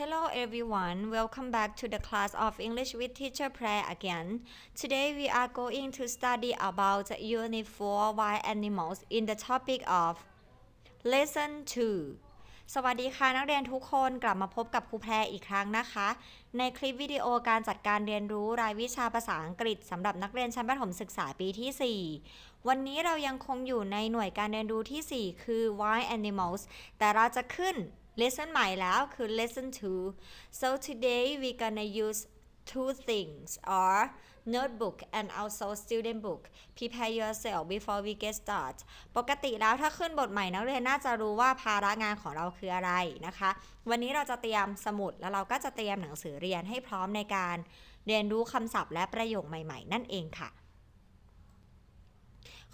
Hello everyone, welcome back to the class of English with Teacher Prayer again. Today we are going to study about Unit 4 Wild Animals in the topic of Lesson 2 สวัสดีค่ะนักเรียนทุกคนกลับมาพบกับครูแพรอีกครั้งนะคะ ในคลิปวิดีโอการจัดการเรียนรู้รายวิชาภาษาอังกฤษสำหรับนักเรียนชั้นประถมศึกษาปีที่ 4 วันนี้เรายังคงอยู่ในหน่วยการเรียนรู้ที่ 4 คือ Wild Animals แต่เราจะขึ้น lesson ใหม่แล้วคือ lesson 2 so today we gonna use two things are notebook and also student book prepare yourself before we get start ปกติแล้วถ้าขึ้นบทใหม่นักเรียนน่าจะรู้ว่าภาระงานของเราคืออะไรนะคะ วันนี้เราจะเตรียมสมุดแล้วเราก็จะเตรียมหนังสือเรียนให้พร้อมในการเรียนรู้คำศัพท์และประโยคใหม่ ๆ นั่นเองค่ะ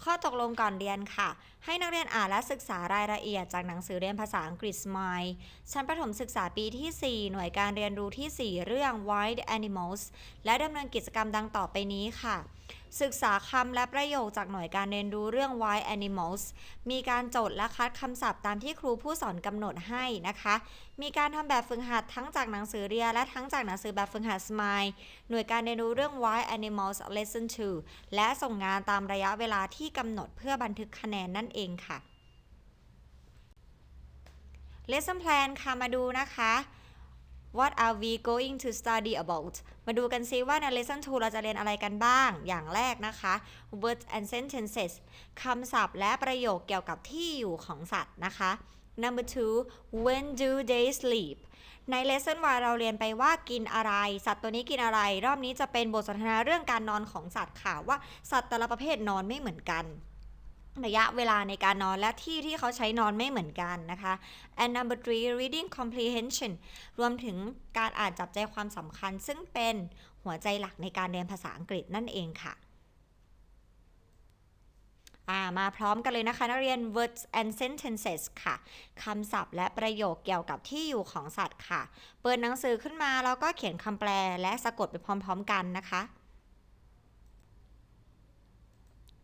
ข้อตกลงก่อนเรียนค่ะ ให้นักเรียนอ่านและศึกษารายละเอียดจากหนังสือเรียนภาษาอังกฤษ Smile ชั้นประถมศึกษาปีที่ 4 หน่วยการเรียนรู้ที่ 4 เรื่อง Wild Animals และดำเนินกิจกรรมดังต่อไปนี้ค่ะศึกษาคำและประโยคจากหน่วยการเรียนรู้เรื่อง Wild Animals มีการจดและคัดคำศัพท์ตามที่ครูผู้สอนกำหนดให้นะคะ มีการทำแบบฝึกหัดทั้งจากหนังสือเรียนและทั้งจากหนังสือแบบฝึกหัด Smile หน่วยการเรียนรู้เรื่อง Wild Animals Lesson 2 และส่งงานตามระยะเวลาที่กำหนดเพื่อบันทึกคะแนนนั่นเองค่ะ Lesson plan ค่ะมาดูนะคะ What are we going to study about มาดูกันซิว่าใน Lesson 2 เราจะเรียนอะไรกันบ้าง อย่างแรกนะคะ words and sentences คำศัพท์และประโยคเกี่ยวกับที่อยู่ของสัตว์นะคะ Number two when do they sleep ใน Lesson 1เราเรียนไปว่ากินอะไร สัตว์ตัวนี้กินอะไร รอบนี้จะเป็นบทสนทนาเรื่องการนอนของสัตว์ค่ะว่าสัตว์แต่ละประเภทนอนไม่เหมือนกัน ระยะเวลาในการนอนและที่ที่เขาใช้นอนไม่เหมือนกันนะคะ and number three reading comprehension รวมถึงการอ่านจับใจความสำคัญ ซึ่งเป็นหัวใจหลักในการเรียนภาษาอังกฤษนั่นเองค่ะามาพร้อมกันเลยนะคะ นักเรียน words and sentences ค่ะ คำศัพท์และประโยคเกี่ยวกับที่อยู่ของสัตว์ค่ะ เปิดหนังสือขึ้นมาแล้วก็เขียนคำแปลและสะกดไปพร้อม ๆ กันนะคะ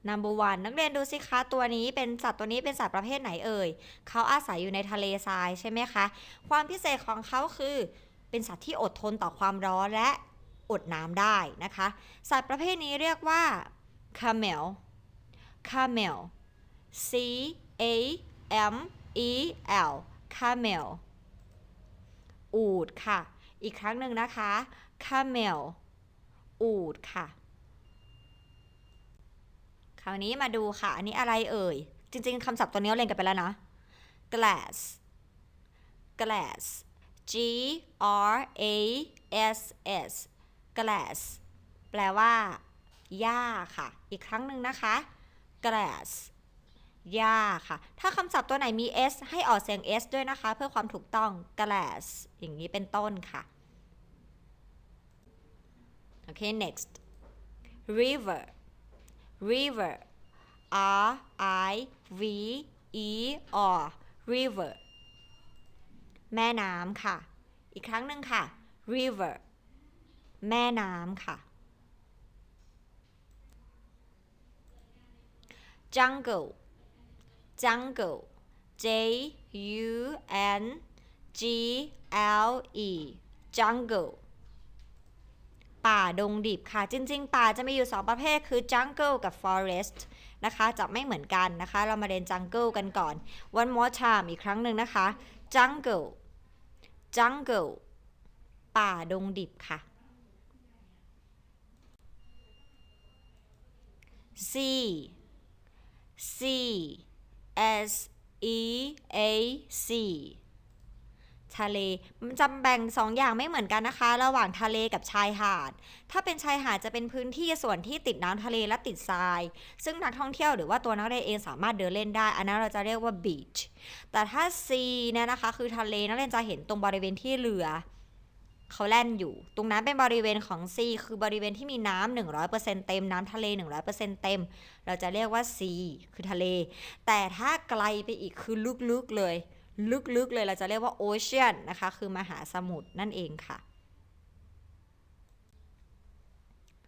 number one นักเรียนดูสิคะตัวนี้เป็นสัตว์ตัวนี้เป็นสัตว์ประเภทไหนเอ่ยเขาอาศัยอยู่ในทะเลทรายใช่ไหมคะ ความพิเศษของเขาคือเป็นสัตว์ที่อดทนต่อความร้อนและอดน้ำได้นะคะ สัตว์ประเภทนี้เรียกว่า camel camel c a m e l camel อูดค่ะ อีกครั้งหนึ่งนะคะ camel อูดค่ะ คราวนี้มาดูค่ะ อันนี้อะไรเอ่ย จริง ๆคำศัพท์ตัวนี้เรียนกันไปแล้วนะ glass glass G R A S S glass แปลว่าหญ้าค่ะ อีกครั้งหนึ่งนะคะ glass หญ้าค่ะ ถ้าคำศัพท์ตัวไหนมี s ให้ออกเสียง s ด้วยนะคะ เพื่อความถูกต้อง glass อย่างนี้เป็นต้นค่ะ โอเค next river river R I V E R river แม่น้ำค่ะ อีกครั้งหนึ่งค่ะ river แม่น้ำค่ะ jungle jungle J U N G L E jungle ป่าดงดิบค่ะ จริง ๆ ป่าจะมีอยู่ 2 ประเภทคือ jungle กับ forest นะคะ จะไม่เหมือนกันนะคะ เรามาเรียน jungle กันก่อน one more time อีกครั้งหนึ่งนะคะ jungle jungle ป่าดงดิบค่ะ sea sea s e a c ทะเลมันจะแบ่ง2ออย่างไม่เหมือนกันนะคะ ระหว่างทะเลกับชายหาด ถ้าเป็นชายหาดจะเป็นพื้นที่ส่วนที่ติดน้ำทะเลและติดทราย ซึ่งนักท่องเที่ยวหรือว่าตัวนักเรียนเองสามารถเดินเล่นได้ อันนั้นเราจะเรียกว่า beach แต่ถ้า sea เนี่ยนะคะ คือทะเลนักเรียนจะเห็นตรงบริเวณที่เรือเขาแล่นอยู่ ตรงนั้นเป็นบริเวณของซีคือบริเวณที่มีน้ำ100%เต็มน้ำทะเล 100%เต็ม เราจะเรียกว่าซีคือทะเล แต่ถ้าไกลไปอีกคือลึกๆเลย ลึกๆเลยเราจะเรียกว่าโอเชียนนะคะ คือมหาสมุทรนั่นเองค่ะ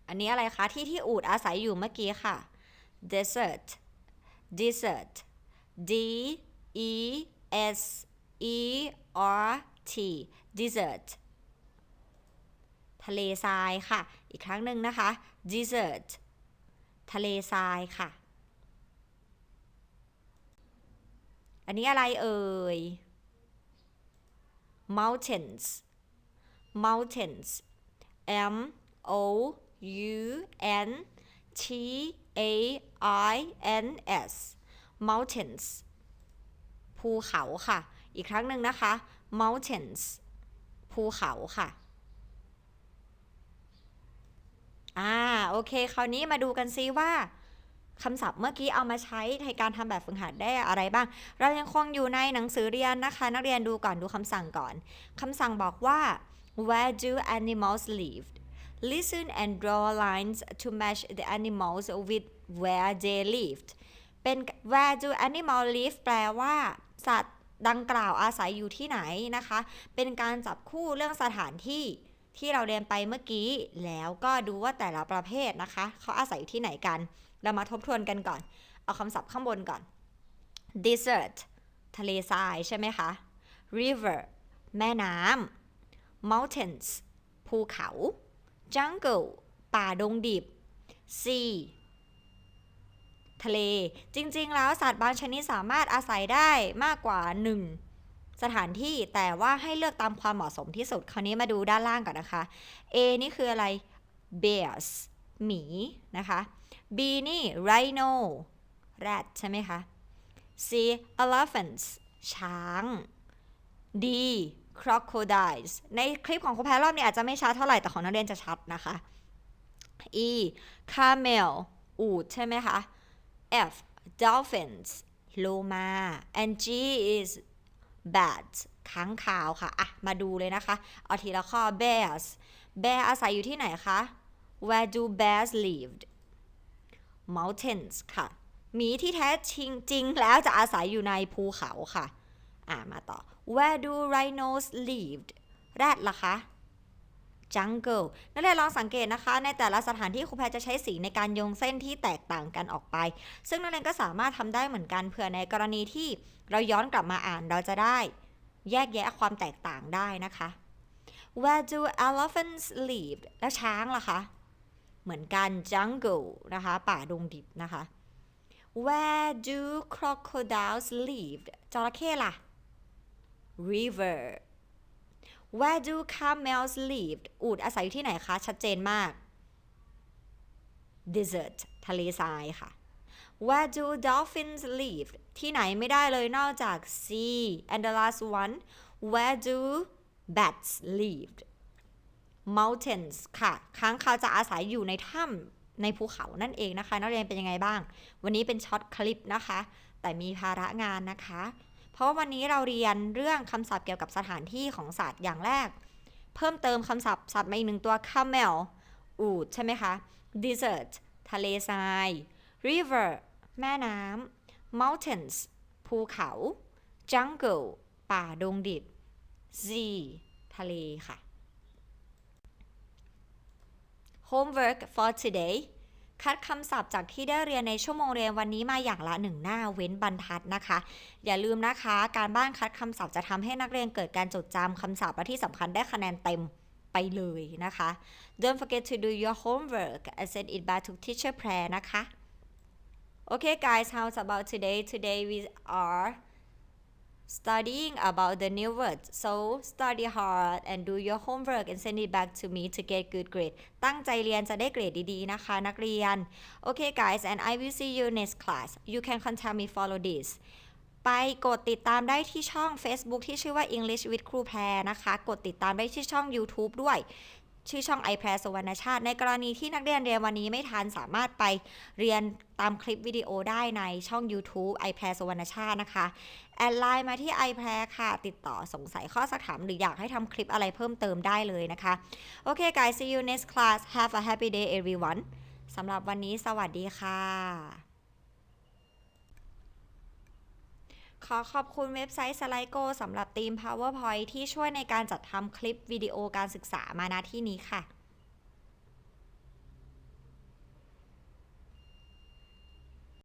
อันนี้อะไรคะที่ที่อูดอาศัยอยู่เมื่อกี้ค่ะ desert desert D E S E R T desert ทะเลทรายค่ะ อีกครั้งหนึ่งนะคะ desert ทะเลทรายค่ะ อันนี้อะไรเอ่ย mountains mountains M O U N T A I N S mountains ภูเขาค่ะ อีกครั้งหนึ่งนะคะ mountains ภูเขาค่ะอ่าโอเค คราวนี้มาดูกันซิว่า คำศัพท์เมื่อกี้เอามาใช้ในการทำแบบฝึกหัดได้อะไรบ้าง เรายังคงอยู่ในหนังสือเรียนนะคะ นักเรียนดูก่อนดูคำสั่งก่อนคำสั่งบอกว่า where do animals live listen and draw lines to match the animals with where they lived เป็น where do animal live แปลว่าสัตว์ดังกล่าวอาศัยอยู่ที่ไหนนะคะ เป็นการจับคู่เรื่องสถานที่ที่เราเรียนไปเมื่อกี้ แล้วก็ดูว่าแต่ละประเภทนะคะ เขาอาศัยอยู่ที่ไหนกัน เรามาทบทวนกันก่อน เอาคำศัพท์ข้างบนก่อน desert ทะเลทรายใช่ไหมคะ river แม่น้ำ mountains ภูเขา jungle ป่าดงดิบ sea ทะเล จริงๆ แล้วสัตว์บางชนิดสามารถอาศัยได้มากกว่า 1 สถานที่แต่ว่าให้เลือกตามความเหมาะสมที่สุด คราวนี้มาดูด้านล่างก่อนนะคะ A นี่คืออะไร bears หมีนะคะ B นี่ rhino rat ใช่ไหมคะ C elephants ช้าง D crocodiles ในคลิปของครูแพรรอบนี้อาจจะไม่ชัดเท่าไหร่แต่ของนักเรียนจะชัดนะคะ E camel อูฐใช่ไหมคะ F dolphins โลมา and G is bats ค้างคาวค่ะ อะ มาดูเลยนะคะ เอาทีละข้อ bears bear อาศัยอยู่ที่ไหนคะ where do bears live mountains ค่ะ หมีที่แท้จริงจริงแล้วจะอาศัยอยู่ในภูเขาค่ะ อ่ามาต่อ where do rhinos live แรดล่ะคะ jungle นักเรียนลองสังเกตนะคะ ในแต่ละสถานที่ครูแพรจะใช้สีในการโยงเส้นที่แตกต่างกันออกไป ซึ่งนักเรียนก็สามารถทำได้เหมือนกันเผื่อในกรณีที่เราย้อนกลับมาอ่านเราจะได้ แยกแยะความแตกต่างได้นะคะ Where do elephants live แล้วช้างล่ะคะ เหมือนกัน jungle นะคะ ป่าดงดิบนะคะ Where do crocodiles live จระเข้ล่ะ river Where do camels live อูฐอาศัยอยู่ที่ไหนคะ ชัดเจนมาก desert ทะเลทรายค่ะ Where do dolphins live ที่ไหนไม่ได้เลยนอกจาก sea and the last one Where do bats live mountains ค่ะ ค้างคาวจะอาศัยอยู่ในถ้ำในภูเขานั่นเองนะคะ นักเรียนเป็นยังไงบ้าง วันนี้เป็นช็อตคลิปนะคะ แต่มีภาระงานนะคะ เพราะว่าวันนี้เราเรียนเรื่องคำศัพท์เกี่ยวกับสถานที่ของสัตว์อย่างแรก เพิ่มเติมคำศัพท์สัตว์มาอีกหนึ่งตัว camel อูฐใช่ไหมคะ desert ทะเลทราย river แม่น้ำ mountains ภูเขา jungle ป่าดงดิบ sea ทะเลค่ะ homework for today คัดคำศัพท์จากที่ได้เรียนในชั่วโมงเรียนวันนี้มาอย่างละหนึ่งหน้าเว้นบรรทัดนะคะ อย่าลืมนะคะ การบ้านคัดคำศัพท์จะทำให้นักเรียนเกิดการจดจำคำศัพท์และที่สำคัญได้คะแนนเต็มไปเลยนะคะ Don't forget to do your homework and send it back to teacher prayer นะคะ Okay guys how's about today today we are studying about the new words so study hard and do your homework and send it back to me to get good grade ตั้งใจเรียนจะได้เกรดดีๆนะคะ นักเรียน Okay guys and I will see you next class you can contact me follow this ไปกดติดตามได้ที่ช่อง Facebook ที่ชื่อว่า English with ครูแพรนะคะ กดติดตามได้ที่ช่อง YouTube ด้วย ชื่อช่อง i p r สวรรณชาติ ในกรณีที่นักเรียนเรียนวันนี้ไม่ทันสามารถไปเรียนตามคลิปวิดีโอได้ในช่อง YouTube i p r สวรรณชาตินะคะ แอดไลน์มาที่ i p r ค่ะ ติดต่อสงสัยข้อสักถาม หรืออยากให้ทำคลิปอะไรเพิ่มเติมได้เลยนะคะ โอเค guys see you next class have a happy day everyone สำหรับวันนี้สวัสดีค่ะ ขอขอบคุณเว็บไซต์ Slido สำหรับทีม PowerPoint ที่ช่วยในการจัดทำคลิปวิดีโอการศึกษามาณที่นี้ค่ะ